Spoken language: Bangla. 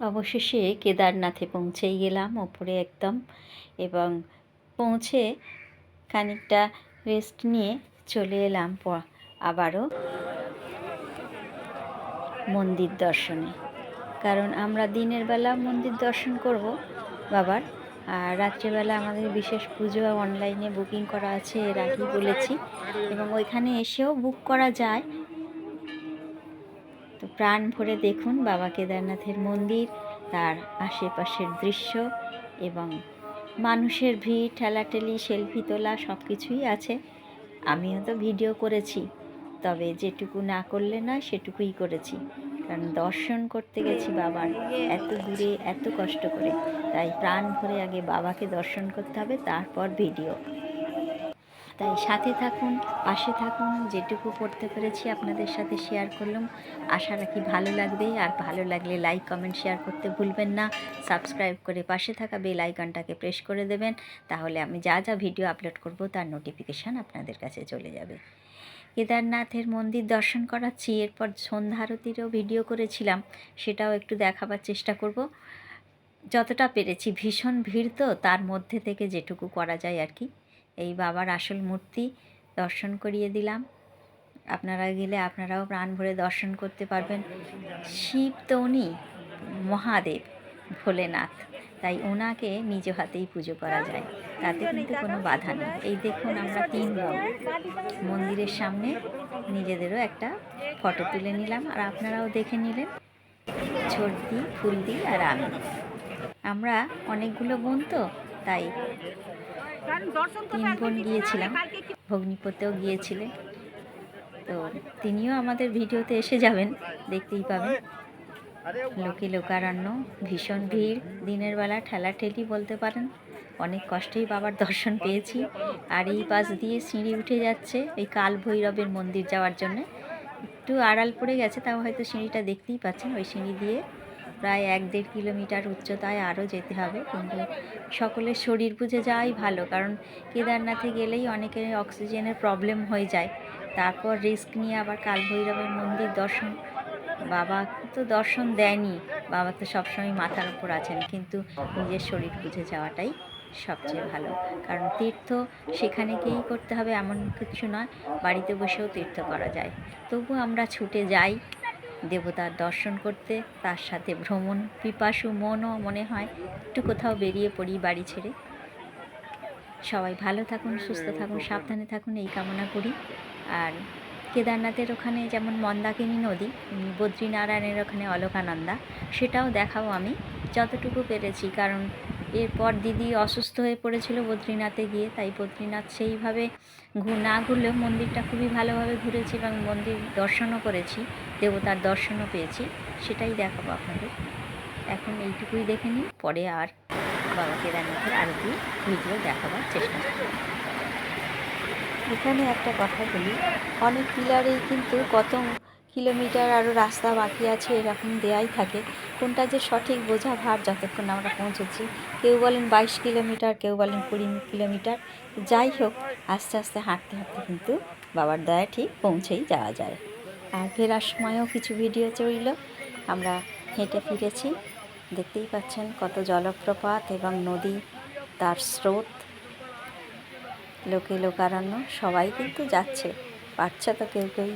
অবশেষে কেদারনাথে পৌঁছেই গেলাম, ওপরে একদম। এবং পৌঁছে খানিকটা রেস্ট নিয়ে চলে এলাম আবারও মন্দির দর্শনে। কারণ আমরা দিনের বেলা মন্দির দর্শন করব বাবার, আর রাত্রেবেলা আমাদের বিশেষ পুজো অনলাইনে বুকিং করা আছে এর আগেই বলেছি। এবং ওইখানে এসেও বুক করা যায়। তো প্রাণ ভরে দেখুন বাবা কেদারনাথের মন্দির, তার আশেপাশের দৃশ্য এবং মানুষের ভিড়, ঠেলাঠেলি, সেলফি তোলা সব কিছুই আছে। আমিও তো ভিডিও করেছি, তবে যেটুকু না করলে না সেটুকুই করেছি। কারণ দর্শন করতে গেছি বাবার এত দূরে, এত কষ্ট করে। তাই প্রাণ ভরে আগে বাবাকে দর্শন করতে হবে, তারপর ভিডিও। তাই সাথে থাকুন, পাশে থাকুন, যেটুকু করতে পেরেছি আপনাদের সাথে শেয়ার করলাম। আশা রাখি ভালো লাগবে। আর ভালো লাগলে লাইক কমেন্ট শেয়ার করতে ভুলবেন না। সাবস্ক্রাইব করে পাশে থাকা বেল আইকনটাকে প্রেস করে দেবেন। তাহলে আমি যা যা ভিডিও আপলোড করব, তার নোটিফিকেশান আপনাদের কাছে চলে যাবে। কেদারনাথের মন্দির দর্শন করাচ্ছি। এরপর সন্ধ্যা আরতিরও ভিডিও করেছিলাম। সেটাও একটু দেখাবার চেষ্টা করব। যতটা পেরেছি, ভীষণ ভিড় তো, তার মধ্যে থেকে যেটুকু করা যায় আর কি। এই বাবার আসল মূর্তি দর্শন করিয়ে দিলাম। আপনারা গেলে আপনারাও প্রাণ ভরে দর্শন করতে পারবেন। শিব তো উনি মহাদেব, ভোলেনাথ। তাই ওনাকে নিজ হাতেই পুজো করা যায়। তাতে কিন্তু কোনো বাধা নেই। এই দেখুন আমরা তিন বোন। মন্দিরের সামনে নিজেদেরও একটা ফটো তুলে নিলাম। আর আপনারাও দেখে নিলেন ছর্দি ফুলদি আর আমি। আমরা অনেকগুলো বোন তো, তাই তিন বোন গিয়েছিলাম ভগ্নিপতেও গিয়েছিলেন। তো তিনিও আমাদের ভিডিওতে এসে যাবেন দেখতেই পাবেন। লোকে লোকারণ্য ভীষণ ভিড় দিনের বেলা ঠেলাঠেলি বলতে পারেন। অনেক কষ্টেই বাবার দর্শন পেয়েছি। আর এই পাশ দিয়ে সিঁড়ি উঠে যাচ্ছে এই কাল ভৈরবের মন্দির যাওয়ার জন্য। একটু আড়াল পড়ে গেছে তাও হয়তো সিঁড়িটা দেখতেই পাচ্ছেন। ওই সিঁড়ি দিয়ে প্রায় এক দেড় কিলোমিটার উচ্চতায় আরও যেতে হবে, কিন্তু সকলের শরীর বুঝে যাওয়াই ভালো, কারণ কেদারনাথে গেলেই অনেকের অক্সিজেনের প্রবলেম হয়ে যায়। তারপর রিস্ক নিয়ে আবার কালভৈরবের মন্দির দর্শন। বাবা তো দর্শন দেয়নি, বাবা তো সবসময় মাথার উপর আছেন, কিন্তু নিজের শরীর বুঝে যাওয়াটাই সবচেয়ে ভালো, কারণ তীর্থ সেখানে গিয়েই করতে হবে, এমন কিছু নয়, বাড়িতে বসেও তীর্থ করা যায়। তবু আমরা ছুটে যাই। দেবতার দর্শন করতে, তার সাথে ভ্রমণ, পিপাসু মনও মনে হয়, একটু কোথাও বেরিয়ে পড়ি বাড়ি ছেড়ে। সবাই ভালো থাকুন, সুস্থ থাকুন, সাবধানে থাকুন, এই কামনা করি। আর কেদারনাথের ওখানে যেমন মন্দাকিনী নদী বদ্রীনারায়ণের ওখানে অলকানন্দা, সেটাও দেখাবো আমি, যতটুকু পেরেছি। কারণ এরপর দিদি অসুস্থ হয়ে পড়েছিল বদ্রীনাথে গিয়ে, তাই বদ্রীনাথ সেইভাবে না ঘুরলেও মন্দিরটা খুবই ভালোভাবে ঘুরেছি এবং মন্দির দর্শনও করেছি, দেবতার দর্শনও পেয়েছি, সেটাই দেখাবো আপনাদের। এখন এইটুকুই দেখে নিই, পরে আর বাবা কেদারনাথের আরতি ভিডিও দেখাবার চেষ্টা করব। এখানে একটা কথা বলি, অনেক পিলারেই কিন্তু কত কিলোমিটার আরও রাস্তা বাকি আছে, এরকম দেয়াই থাকে। কোনটা যে সঠিক বোঝা ভার যতক্ষণ আমরা পৌঁছেছি। কেউ বলেন বাইশ কিলোমিটার, কেউ বলেন কুড়ি কিলোমিটার। যাই হোক, আস্তে আস্তে হাঁটতে হাঁটতে কিন্তু বাবার দয়া ঠিক পৌঁছেই যাওয়া যায়। আর ফেরার সময়ও কিছু ভিডিও চলল। আমরা হেঁটে ফিরেছি। দেখতেই পাচ্ছেন কত জলপ্রপাত এবং নদী তার স্রোত। লোকে লোকারণ্য সবাই কিন্তু যাচ্ছে। বাচ্চা তো কেউ কেউ।